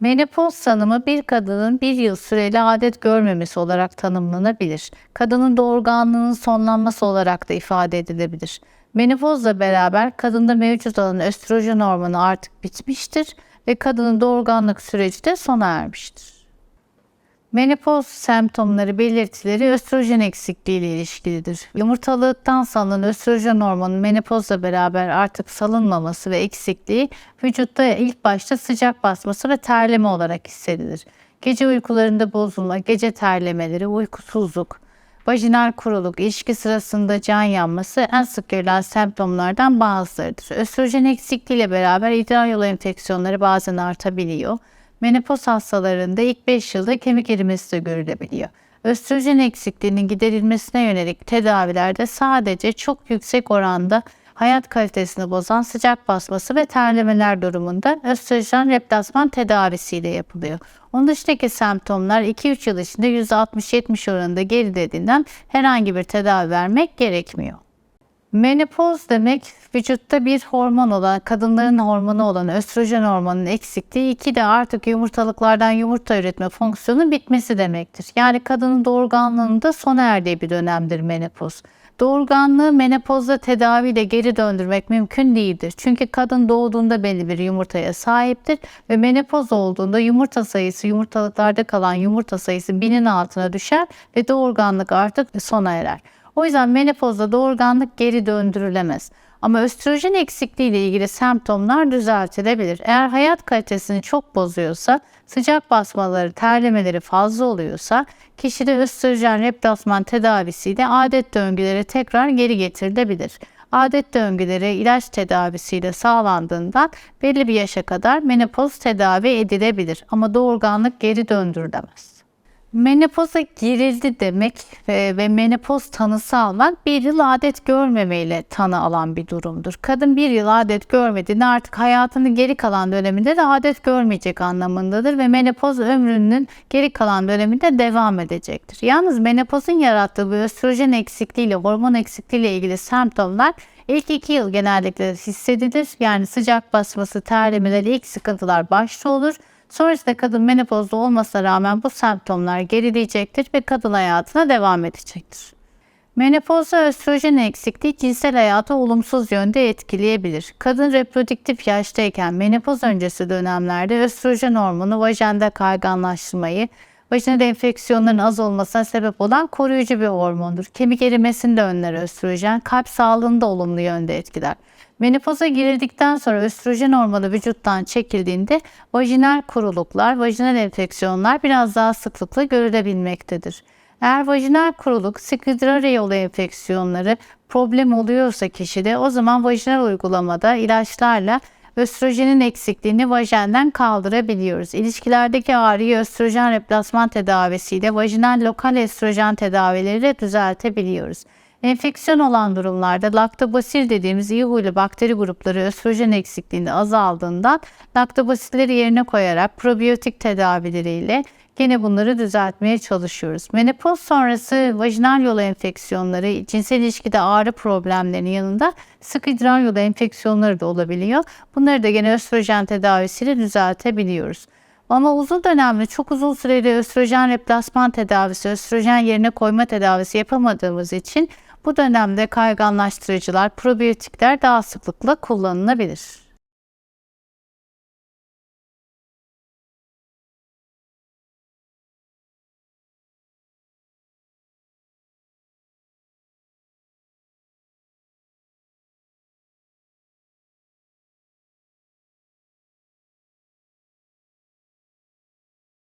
Menopoz tanımı bir kadının bir yıl süreli adet görmemesi olarak tanımlanabilir. Kadının doğurganlığının sonlanması olarak da ifade edilebilir. Menopozla beraber kadında mevcut olan östrojen hormonu artık bitmiştir ve kadının doğurganlık süreci de sona ermiştir. Menopoz semptomları belirtileri östrojen eksikliği ile ilişkilidir. Yumurtalıktan salınan östrojen hormonu menopozla beraber artık salınmaması ve eksikliği vücutta ilk başta sıcak basması ve terleme olarak hissedilir. Gece uykularında bozulma, gece terlemeleri, uykusuzluk, vajinal kuruluk, ilişki sırasında can yanması en sık görülen semptomlardan bazılarıdır. Östrojen eksikliği ile beraber idrar yolu enfeksiyonları bazen artabiliyor. Menopoz hastalarında ilk 5 yılda kemik erimesi de görülebiliyor. Östrojen eksikliğinin giderilmesine yönelik tedavilerde sadece çok yüksek oranda hayat kalitesini bozan sıcak basması ve terlemeler durumunda östrojen replasman tedavisiyle yapılıyor. Onun dışındaki semptomlar 2-3 yıl içinde %60-70 oranında gerilediğinden herhangi bir tedavi vermek gerekmiyor. Menopoz demek vücutta bir hormon olan, kadınların hormonu olan östrojen hormonunun eksikliği, iki de artık yumurtalıklardan yumurta üretme fonksiyonu bitmesi demektir. Yani kadının doğurganlığında sona erdiği bir dönemdir menopoz. Doğurganlığı menopozda tedaviyle geri döndürmek mümkün değildir. Çünkü kadın doğduğunda belli bir yumurtaya sahiptir ve menopoz olduğunda yumurta sayısı, yumurtalıklarda kalan yumurta sayısı binin altına düşer ve doğurganlık artık sona erer. O yüzden menopozda doğurganlık geri döndürülemez. Ama östrojen eksikliği ile ilgili semptomlar düzeltilebilir. Eğer hayat kalitesini çok bozuyorsa, sıcak basmaları, terlemeleri fazla oluyorsa kişide östrojen replasman tedavisiyle adet döngüleri tekrar geri getirilebilir. Adet döngüleri ilaç tedavisiyle sağlandığından belli bir yaşa kadar menopoz tedavi edilebilir ama doğurganlık geri döndürülemez. Menopoza girildi demek ve, ve menopoz tanısı almak bir yıl adet görmemeyle tanı alan bir durumdur. Kadın bir yıl adet görmediğinde artık hayatının geri kalan döneminde de adet görmeyecek anlamındadır ve menopoz ömrünün geri kalan döneminde devam edecektir. Yalnız menopozun yarattığı bu östrojen eksikliğiyle, hormon eksikliğiyle ilgili semptomlar ilk iki yıl genellikle hissedilir. Yani sıcak basması, terlemeler, ilk sıkıntılar başta olur. Sonrasında kadın menopozda olmasına rağmen bu semptomlar gerileyecektir ve kadın hayatına devam edecektir. Menopozda östrojen eksikliği cinsel hayatı olumsuz yönde etkileyebilir. Kadın reproduktif yaştayken menopoz öncesi dönemlerde östrojen hormonu vajende kayganlaştırmayı, vajinal enfeksiyonların az olmasına sebep olan koruyucu bir hormondur. Kemik erimesini de önler östrojen, kalp sağlığını da olumlu yönde etkiler. Menopoza girildikten sonra östrojen hormonu vücuttan çekildiğinde vajinal kuruluklar, vajinal enfeksiyonlar biraz daha sıklıkla görülebilmektedir. Eğer vajinal kuruluk, skidrare yolu enfeksiyonları problem oluyorsa kişide o zaman vajinal uygulamada ilaçlarla östrojenin eksikliğini vajenden kaldırabiliyoruz. İlişkilerdeki ağrıyı östrojen replasman tedavisiyle vajinal lokal estrojen tedavileriyle düzeltebiliyoruz. Enfeksiyon olan durumlarda laktobasil dediğimiz iyi huylu bakteri grupları östrojen eksikliğinde azaldığından laktobasilleri yerine koyarak probiyotik tedavileriyle Gene bunları düzeltmeye çalışıyoruz. Menopoz sonrası vajinal yolu enfeksiyonları, cinsel ilişkide ağrı problemlerinin yanında sık idrar yolu enfeksiyonları da olabiliyor. Bunları da gene östrojen tedavisiyle düzeltebiliyoruz. Ama uzun dönemli, çok uzun süreli östrojen replasman tedavisi, östrojen yerine koyma tedavisi yapamadığımız için bu dönemde kayganlaştırıcılar, probiyotikler daha sıklıkla kullanılabilir.